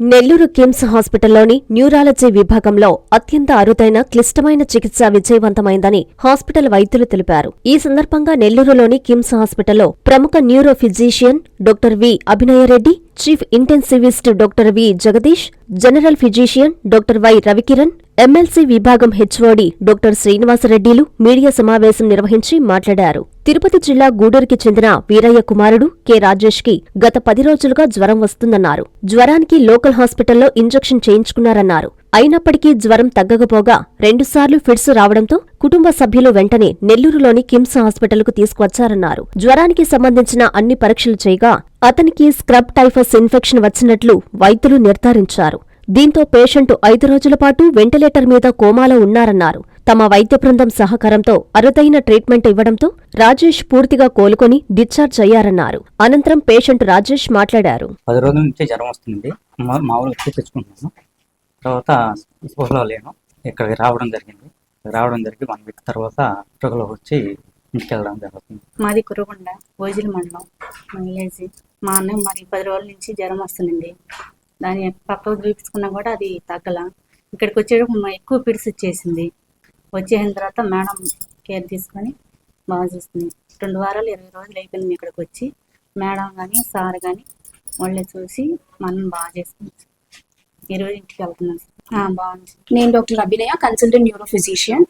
Nellore KIMS హాస్పిటల్లోని neurology విభాగంలో అత్యంత అరుదైన క్లిష్టమైన చికిత్స విజయవంతమైందని హాస్పిటల్ వైద్యులు తెలిపారు. ఈ సందర్భంగా నెల్లూరులోని కిమ్స్ హాస్పిటల్లో ప్రముఖ neuro physician doctor V Abhinaya Reddy chief intensivist doctor V Jagadish general physician doctor Y Ravikiran MLC విభాగం హెచ్ఓడి డాక్టర్ శ్రీనివాసరెడ్డిలు మీడియా సమావేశం నిర్వహించి మాట్లాడారు. తిరుపతి జిల్లా గూడూరుకి చెందిన వీరయ్య కుమారుడు కె. రాజేష్కి గత పది రోజులుగా జ్వరం వస్తుందన్నారు. జ్వరానికి లోకల్ హాస్పిటల్లో ఇంజెక్షన్ చేయించుకున్నారన్నారు. అయినప్పటికీ జ్వరం తగ్గకపోగా రెండుసార్లు ఫిట్స్ రావడంతో కుటుంబ సభ్యులు వెంటనే నెల్లూరులోని కిమ్స్ హాస్పిటల్కు తీసుకువచ్చారన్నారు. జ్వరానికి సంబంధించిన అన్ని పరీక్షలు చేయగా అతనికి స్క్రబ్ టైఫస్ ఇన్ఫెక్షన్ వచ్చినట్లు వైద్యులు నిర్ధారించారు. దీంతో పేషెంట్ ఐదు రోజుల పాటు వెంటిలేటర్ మీద కోమాలో ఉన్నారన్నారు. తమ వైద్య బృందం సహకారంతో అరుదైన ట్రీట్మెంట్ ఇవ్వడంతో రాజేష్ పూర్తిగా కోలుకొని డిశ్చార్జ్ అయ్యారన్నారు. అనంతరం పేషెంట్ రాజేష్ మాట్లాడారు. పది రోజుల నుంచి జ్వరం వస్తుంది మామూలుగా తర్వాత స్పృహలో లేను. ఇక్కడికి రావడం జరిగింది. రావడం జరిగి వన్ వీక్ తర్వాత స్పృహలో వచ్చి ఇంటికి వెళ్ళడం జరుగుతుంది. మాది కురగొండ ఓజిల్ మండలం మా అన్నయ్య మరి పది రోజుల నుంచి జ్వరం వస్తుందండి. దాని పక్కకు చూపించుకున్నా కూడా అది తగ్గల. ఇక్కడికి వచ్చేటప్పుడు ఎక్కువ పిడిసి వచ్చేసింది వచ్చేసిన తర్వాత మేడం కేర్ తీసుకొని బాగా చూస్తుంది. రెండు వారాలు ఇరవై రోజులు అయిపోయింది ఇక్కడికి వచ్చి. మేడం కానీ సార్ కానీ వాళ్ళే చూసి మనం బాగా చేసుకుంది ఈరోజు ఇంటికి వెళ్తున్నాం బాగుంది. నేను doctor Abhinaya consultant neuro physician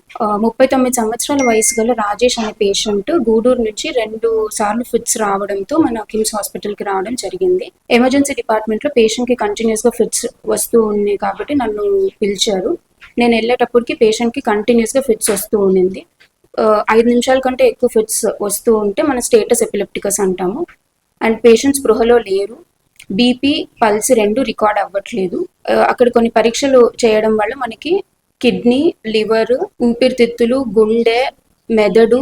ముప్పై తొమ్మిది సంవత్సరాల వయసు గల రాజేష్ అనే పేషెంట్ గూడూరు నుంచి రెండు సార్లు ఫిట్స్ రావడంతో మన కిమ్స్ హాస్పిటల్కి రావడం జరిగింది. ఎమర్జెన్సీ డిపార్ట్మెంట్లో పేషెంట్కి కంటిన్యూస్గా ఫిట్స్ వస్తూ ఉన్నాయి కాబట్టి నన్ను పిలిచారు. నేను వెళ్ళేటప్పటికి పేషెంట్కి కంటిన్యూస్గా ఫిట్స్ వస్తూ ఉండింది. ఐదు నిమిషాల కంటే ఎక్కువ ఫిట్స్ వస్తూ ఉంటే మన స్టేటస్ ఎపిలెప్టికస్ అంటాము. అండ్ పేషెంట్ స్పృహలో లేరు. బీపీ పల్స్ రెండు రికార్డ్ అవ్వట్లేదు. అక్కడ కొన్ని పరీక్షలు చేయడం వల్ల మనకి కిడ్నీ లివర్ ఊపిరితిత్తులు గుండె మెదడు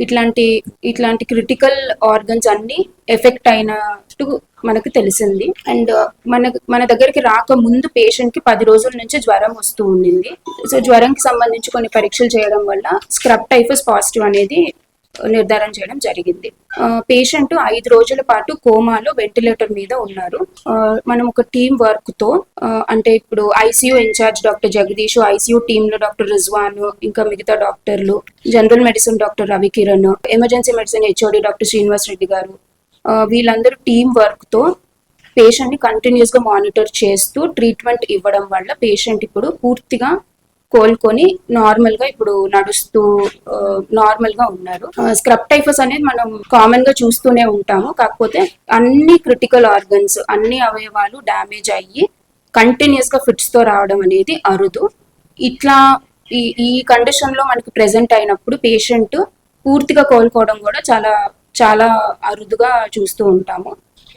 ఇట్లాంటి ఇట్లాంటి క్రిటికల్ ఆర్గన్స్ అన్ని ఎఫెక్ట్ అయినట్టు మనకు తెలిసింది. అండ్ మన మన దగ్గరికి రాక ముందు పేషెంట్కి పది రోజుల నుంచి జ్వరం వస్తూ ఉండింది. సో జ్వరంకి సంబంధించి కొన్ని పరీక్షలు చేయడం వల్ల స్క్రబ్ టైఫస్ పాజిటివ్ అనేది నిర్ధారణ చేయడం జరిగింది. పేషెంట్ ఐదు రోజుల పాటు కోమాలో వెంటిలేటర్ మీద ఉన్నారు. మనం ఒక టీం వర్క్తో అంటే ఇప్పుడు ICU incharge doctor Jagadish ICU టీమ్లో డాక్టర్ రిజ్వాన్ ఇంకా మిగతా డాక్టర్లు general medicine doctor Ravikiran emergency medicine HOD doctor Srinivas Reddy garu వీళ్ళందరూ టీం వర్క్తో పేషెంట్ని కంటిన్యూస్గా మానిటర్ చేస్తూ ట్రీట్మెంట్ ఇవ్వడం వల్ల పేషెంట్ ఇప్పుడు పూర్తిగా కోలుకొని నార్మల్గా ఇప్పుడు నడుస్తూ నార్మల్గా ఉన్నారు. స్క్రబ్ టైఫస్ అనేది మనం కామన్గా చూస్తూనే ఉంటాము. కాకపోతే అన్ని క్రిటికల్ ఆర్గన్స్ అన్ని అవయవాలు డ్యామేజ్ అయ్యి కంటిన్యూస్గా ఫిట్స్తో రావడం అనేది అరుదు. ఇట్లా ఈ ఈ కండిషన్లో మనకి ప్రెసెంట్ అయినప్పుడు పేషెంట్ పూర్తిగా కోలుకోవడం కూడా చాలా చాలా అరుదుగా చూస్తూ ఉంటాము.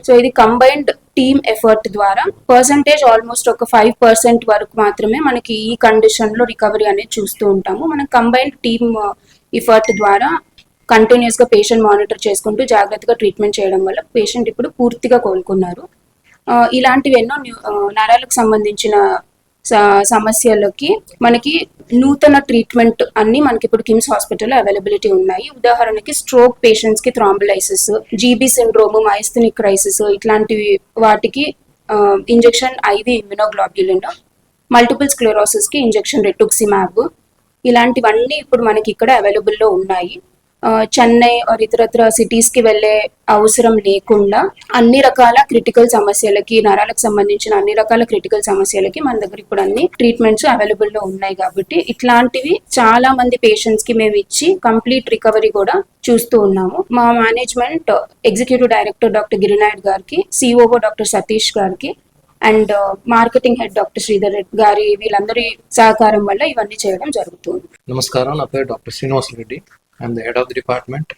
సో ఇది కంబైన్డ్ టీమ్ ఎఫర్ట్ ద్వారా పర్సంటేజ్ ఆల్మోస్ట్ ఒక ఫైవ్ పర్సెంట్ వరకు మాత్రమే మనకి ఈ కండిషన్లో రికవరీ అనేది చూస్తూ ఉంటాము. మనం కంబైన్డ్ టీమ్ ఎఫర్ట్ ద్వారా కంటిన్యూస్గా పేషెంట్ మానిటర్ చేసుకుంటూ జాగ్రత్తగా ట్రీట్మెంట్ చేయడం వల్ల పేషెంట్ ఇప్పుడు పూర్తిగా కోలుకున్నారు. ఆ, ఇలాంటివి ఎన్నో uh, నరాలకు సంబంధించిన సమస్యలకి మనకి నూతన ట్రీట్మెంట్ అన్ని మనకి ఇప్పుడు కిమ్స్ హాస్పిటల్లో అవైలబిలిటీ ఉన్నాయి. ఉదాహరణకి స్ట్రోక్ పేషెంట్స్కి thrombolysis GB syndrome myasthenic crisis ఇట్లాంటివి వాటికి ఇంజెక్షన్ ఐవి ఇమ్యునోగ్లోబ్యులిన్ మల్టిపుల్ స్క్లెరోసిస్కి ఇంజెక్షన్ రెటుక్సిమాబ్ ఇలాంటివన్నీ ఇప్పుడు మనకి ఇక్కడ అవైలబుల్లో ఉన్నాయి. చెన్నై ఆర్ ఇతరత్ర సిటీస్కి వెళ్ళే అవసరం లేకుండా అన్ని రకాల క్రిటికల్ సమస్యలకి నరాలకు సంబంధించిన అన్ని రకాల క్రిటికల్ సమస్యలకి మన దగ్గర ఇప్పుడు అన్ని ట్రీట్మెంట్స్ అవైలబుల్లో ఉన్నాయి కాబట్టి ఇట్లాంటివి చాలా మంది పేషెంట్స్కి మేము ఇచ్చి కంప్లీట్ రికవరీ కూడా చూస్తూ ఉన్నాము. మా management executive director doctor Giri Naidu గారికి సిఓఓ డాక్టర్ సతీష్ గారికి and marketing head doctor Sridhar Reddy గారి వీళ్ళందరి సహకారం వల్ల ఇవన్నీ చేయడం జరుగుతుంది. నమస్కారం. నా పేరు doctor Srinivas Reddy I'm the head of the department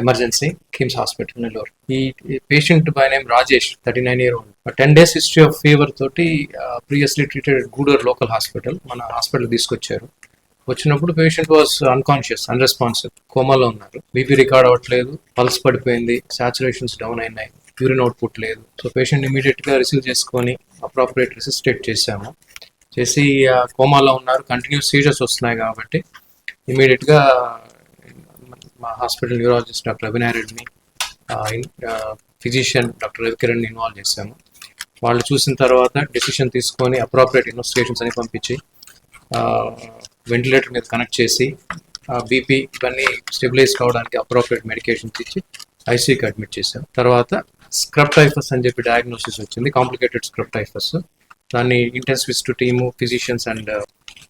emergency KIMS hospital Nellore. ఈ patient by name Rajesh thirty nine year old. Ten days history of fever తోటి previously treated Gudur local hospital మన hospital తీసుకొచ్చారు. వచ్చినప్పుడు patient was unconscious unresponsive కోమాలో ఉన్నారు. BP record అవ్వట్లేదు pulse పడిపోయింది saturations down అయినాయి యూరిన్ అవుట్పుట్ లేదు. సో పేషెంట్ ఇమీడియట్గా రిసీవ్ చేసుకొని అప్రాపరేట్ రెసిస్టేట్ చేశాము. చేసి కోమాలో ఉన్నారు. కంటిన్యూస్ సీజర్స్ వస్తున్నాయి కాబట్టి ఇమీడియట్గా మా హాస్పిటల్ న్యూరాలజిస్ట్ డాక్టర్ అభినయ్ రెడ్డిని ఫిజిషియన్ డాక్టర్ రవికిరణ్ ఇన్వాల్వ్ చేశాము. వాళ్ళు చూసిన తర్వాత డెసిషన్ తీసుకొని అప్రోప్రియేట్ ఇన్వెస్టిగేషన్స్ అని పంపించి వెంటిలేటర్ మీద కనెక్ట్ చేసి బీపీ ఇవన్నీ స్టెబిలైజ్ కావడానికి అప్రోప్రియేట్ మెడికేషన్స్ ఇచ్చి ఐసీకి అడ్మిట్ చేశాం. తర్వాత స్క్రబ్ టైఫస్ అని చెప్పి డయాగ్నోసిస్ వచ్చింది కాంప్లికేటెడ్ స్క్రబ్ టైఫస్. దాన్ని ఇంటెన్సివిస్ట్ టీము ఫిజిషియన్స్ అండ్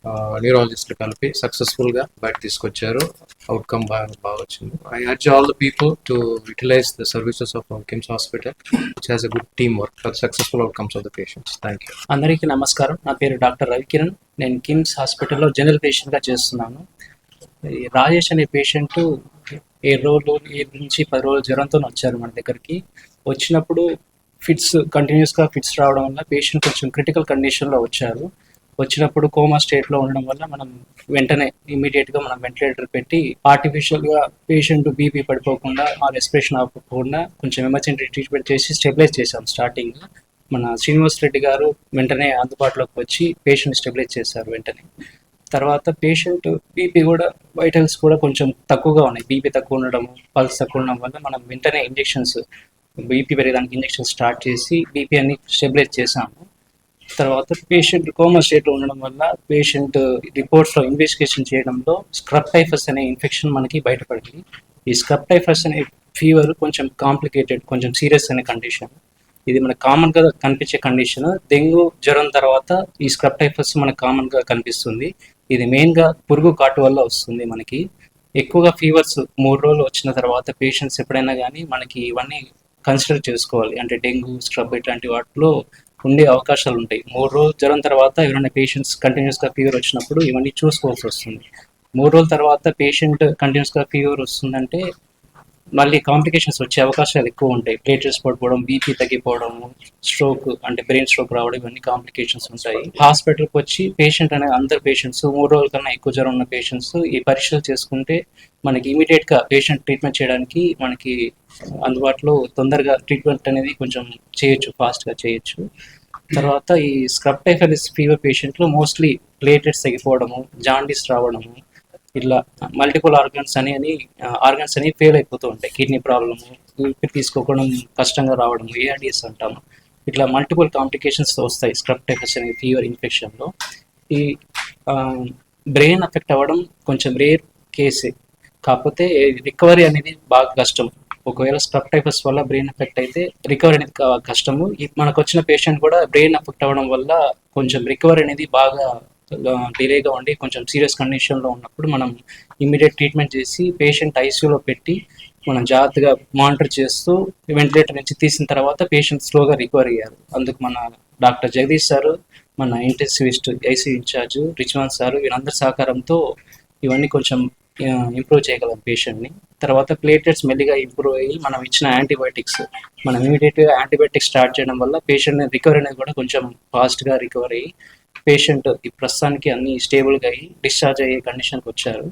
న్యూరాలజిస్టులు కలిపి సక్సెస్ఫుల్గా బయట తీసుకొచ్చారు. అవుట్కమ్ బాగా బాగా వచ్చింది. I urge all the people to utilise the services of KIMS hospital which has a good team work for successful outcomes of the patients thank you అందరికీ నమస్కారం. నా పేరు డాక్టర్ రవికిరణ్. నేను కిమ్స్ హాస్పిటల్లో జనరల్ పేషెంట్గా చేస్తున్నాను. ఈ రాజేష్ అనే పేషెంట్ ఏ రోజు ఏ నుంచి పది రోజులు జ్వరంతో వచ్చారు మన దగ్గరికి. వచ్చినప్పుడు ఫిట్స్ కంటిన్యూస్గా ఫిట్స్ రావడం వల్ల పేషెంట్ కొంచెం క్రిటికల్ కండిషన్లో వచ్చారు. వచ్చినప్పుడు కోమా స్టేట్లో ఉండడం వల్ల మనం వెంటనే ఇమీడియట్గా మనం వెంటిలేటర్ పెట్టి ఆర్టిఫిషియల్గా పేషెంట్ బీపీ పడిపోకుండా ఆ రెస్పిరేషన్ ఆపకుండా కొంచెం ఎమర్జెన్సీ ట్రీట్మెంట్ చేసి స్టెబిలైజ్ చేశాం స్టార్టింగ్ మన శ్రీనివాస్ రెడ్డి గారు వెంటనే అందుబాటులోకి వచ్చి పేషెంట్ స్టెబిలైజ్ చేశారు వెంటనే. తర్వాత పేషెంట్ బీపీ కూడా వైటల్స్ కూడా కొంచెం తక్కువగా ఉన్నాయి. బీపీ తక్కువ ఉండడం పల్స్ తక్కువ ఉండడం వల్ల మనం వెంటనే ఇంజెక్షన్స్ బీపీ పెరగడానికి ఇంజెక్షన్ స్టార్ట్ చేసి బీపీ అన్ని స్టెబిలైజ్ చేసాము తర్వాత పేషెంట్ కోమా స్టేట్లో ఉండడం వల్ల పేషెంట్ రిపోర్ట్స్లో ఇన్వెస్టిగేషన్ చేయడంలో స్క్రబ్ టైఫస్ అనే ఇన్ఫెక్షన్ మనకి బయటపడింది. ఈ స్క్రబ్ టైఫస్ అనే ఫీవర్ కొంచెం కాంప్లికేటెడ్ కొంచెం సీరియస్ అనే కండిషన్ ఇది మనకు కామన్గా కనిపించే కండిషన్ డెంగ్యూ జ్వరం తర్వాత ఈ స్క్రబ్ టైఫస్ మనకు కామన్గా కనిపిస్తుంది. ఇది మెయిన్గా పురుగు కాటు వల్ల వస్తుంది మనకి. ఎక్కువగా ఫీవర్స్ మూడు రోజులు వచ్చిన తర్వాత పేషెంట్స్ ఎప్పుడైనా కానీ మనకి ఇవన్నీ కన్సిడర్ చేసుకోవాలి. అంటే డెంగ్యూ స్క్రబ్ ఇట్లాంటి వాటిలో ఉండే అవకాశాలు ఉంటాయి. మూడు రోజులు జ్వరం తర్వాత ఎవరైనా పేషెంట్స్ కంటిన్యూస్గా ఫీవర్ వచ్చినప్పుడు ఇవన్నీ చూసుకోవాల్సి వస్తుంది. మూడు రోజుల తర్వాత పేషెంట్ కంటిన్యూస్గా ఫీవర్ వస్తుందంటే మళ్ళీ కాంప్లికేషన్స్ వచ్చే అవకాశాలు ఎక్కువ ఉంటాయి. ప్లేటెస్ పడిపోవడం బీపీ తగ్గిపోవడం స్ట్రోక్ అంటే బ్రెయిన్ స్ట్రోక్ రావడం ఇవన్నీ కాంప్లికేషన్స్ ఉంటాయి. హాస్పిటల్కి వచ్చి పేషెంట్ అనే అందరు పేషెంట్స్ మూడు రోజుల కన్నా ఎక్కువ జ్వరం ఉన్న పేషెంట్స్ ఈ పరీక్షలు చేసుకుంటే మనకి ఇమీడియట్గా పేషెంట్ ట్రీట్మెంట్ చేయడానికి మనకి అందుబాటులో తొందరగా ట్రీట్మెంట్ అనేది కొంచెం చేయొచ్చు ఫాస్ట్గా చేయొచ్చు. తర్వాత ఈ స్క్రబ్ టైఫైటిస్ ఫీవర్ పేషెంట్లో మోస్ట్లీ ప్లేటెట్స్ తగ్గిపోవడము జాండీస్ రావడము ఇట్లా మల్టిపుల్ ఆర్గన్స్ అని అని ఆర్గన్స్ అని ఫెయిల్ అయిపోతూ ఉంటాయి. కిడ్నీ ప్రాబ్లము ఊపిరి తీసుకోవడం కష్టంగా రావడం ఏఆర్డిఎస్ అంటాము. ఇట్లా మల్టిపుల్ కాంప్లికేషన్స్ వస్తాయి స్క్రబ్ టైఫస్ అనే ఫీవర్ ఇన్ఫెక్షన్లో ఈ బ్రెయిన్ అఫెక్ట్ అవ్వడం కొంచెం రేర్ కేసే కాకపోతే రికవరీ అనేది బాగా కష్టం. ఒకవేళ స్క్రబ్ టైఫస్ వల్ల బ్రెయిన్ ఎఫెక్ట్ అయితే రికవరీ అనేది కష్టము. మనకు వచ్చిన పేషెంట్ కూడా బ్రెయిన్ ఎఫెక్ట్ అవ్వడం వల్ల కొంచెం రికవరీ అనేది బాగా డిలేగా ఉండి కొంచెం సీరియస్ కండిషన్లో ఉన్నప్పుడు మనం ఇమీడియట్ ట్రీట్మెంట్ చేసి పేషెంట్ ఐసీయూలో పెట్టి మనం జాగ్రత్తగా మానిటర్ చేస్తూ వెంటిలేటర్ నుంచి తీసిన తర్వాత పేషెంట్ స్లోగా రికవర్ అయ్యారు. అందుకు మన డాక్టర్ జగదీష్ సార్ మన ఇంటెన్సివిస్ట్ ఐసీ ఇన్ఛార్జ్ రిచ్వాన్ సార్ వీళ్ళందరి సహకారంతో ఇవన్నీ కొంచెం ఇంప్రూవ్ చేయగలం పేషెంట్ని. తర్వాత ప్లేటెట్స్ మెల్లిగా ఇంప్రూవ్ అయ్యి మనం ఇచ్చిన యాంటీబయాటిక్స్ మనం ఇమీడియట్గా యాంటీబయాటిక్స్ స్టార్ట్ చేయడం వల్ల పేషెంట్ రికవరీ అనేది కూడా కొంచెం ఫాస్ట్గా రికవర్ అయ్యి పేషెంట్ ఈ ప్రస్తుతానికి అన్ని స్టేబుల్గా అయ్యి డిశ్చార్జ్ అయ్యే కండిషన్కి వచ్చారు.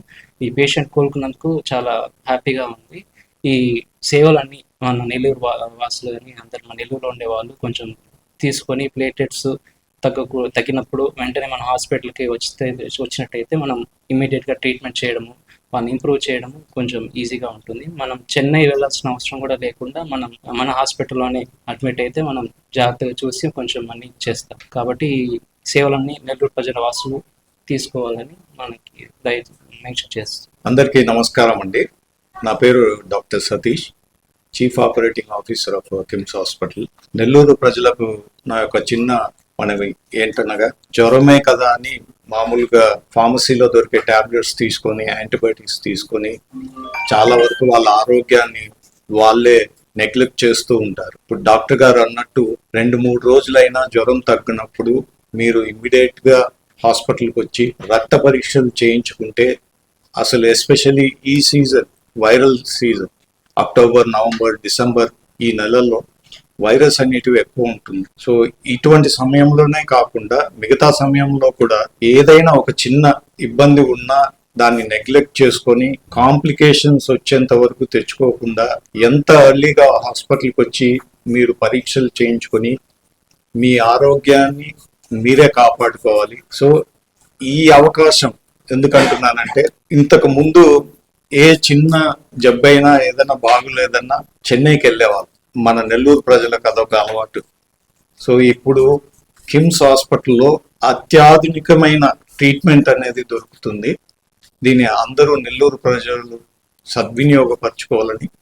ఈ పేషెంట్ కోలుకున్నందుకు చాలా హ్యాపీగా ఉంది. ఈ సేవలన్నీ మన నెల్లూరు వాసులు కానీ అందరు మన నెల్లూరులో ఉండే వాళ్ళు కొంచెం తీసుకొని ప్లేటెట్స్ తగ్గకు తగ్గినప్పుడు వెంటనే మన హాస్పిటల్కి వచ్చితే వచ్చినట్టయితే మనం ఇమీడియట్గా ట్రీట్మెంట్ చేయడము వాళ్ళని ఇంప్రూవ్ చేయడము కొంచెం ఈజీగా ఉంటుంది. మనం చెన్నై వెళ్ళాల్సిన అవసరం కూడా లేకుండా మనం మన హాస్పిటల్లోనే అడ్మిట్ అయితే మనం జాగ్రత్తగా చూసి కొంచెం మనీ చేస్తాం. కాబట్టి సేవలన్నీ నెల్లూరు ప్రజల వాసులు తీసుకోవాలని మనకి దయ మెన్షన్ చేస్తాం అందరికీ నమస్కారం అండి. నా పేరు doctor Satish chief operating officer of KIMS hospital. Nellore ప్రజలకు నా యొక్క చిన్న మనవి ఏంటనగా జ్వరమే కదా అని మామూలుగా ఫార్మసీలో దొరికే టాబ్లెట్స్ తీసుకొని యాంటీబయాటిక్స్ తీసుకొని చాలా వరకు వాళ్ళ ఆరోగ్యాన్ని వాళ్ళే నెగ్లెక్ట్ చేస్తూ ఉంటారు. ఇప్పుడు డాక్టర్ గారు అన్నట్టు రెండు మూడు రోజులైనా జ్వరం తగ్గినప్పుడు మీరు ఇమ్మీడియట్గా హాస్పిటల్కి వచ్చి రక్త పరీక్షలు చేయించుకుంటే అసలు ఎస్పెషల్లీ ఈ season viral season October November December ఈ నెలల్లో వైరస్ అనేటివి ఎక్కువ ఉంటుంది. సో ఇటువంటి సమయంలోనే కాకుండా మిగతా సమయంలో కూడా ఏదైనా ఒక చిన్న ఇబ్బంది ఉన్నా దాన్ని నెగ్లెక్ట్ చేసుకొని కాంప్లికేషన్స్ వచ్చేంత వరకు తెచ్చుకోకుండా ఎంత ఎర్లీగా హాస్పిటల్కి వచ్చి మీరు పరీక్షలు చేయించుకొని మీ ఆరోగ్యాన్ని మీరే కాపాడుకోవాలి. సో ఈ అవకాశం ఎందుకంటున్నానంటే ఇంతకు ముందు ఏ చిన్న జబ్బైనా ఏదైనా బాగులేదన్నా చెన్నైకి వెళ్ళేవాళ్ళు. మన నెల్లూరు ప్రజలకు అదొక అలవాటు. సో ఇప్పుడు కిమ్స్ హాస్పిటల్లో అత్యాధునికమైన ట్రీట్మెంట్ అనేది దొరుకుతుంది. దీన్ని అందరూ నెల్లూరు ప్రజలు సద్వినియోగపరచుకోవాలని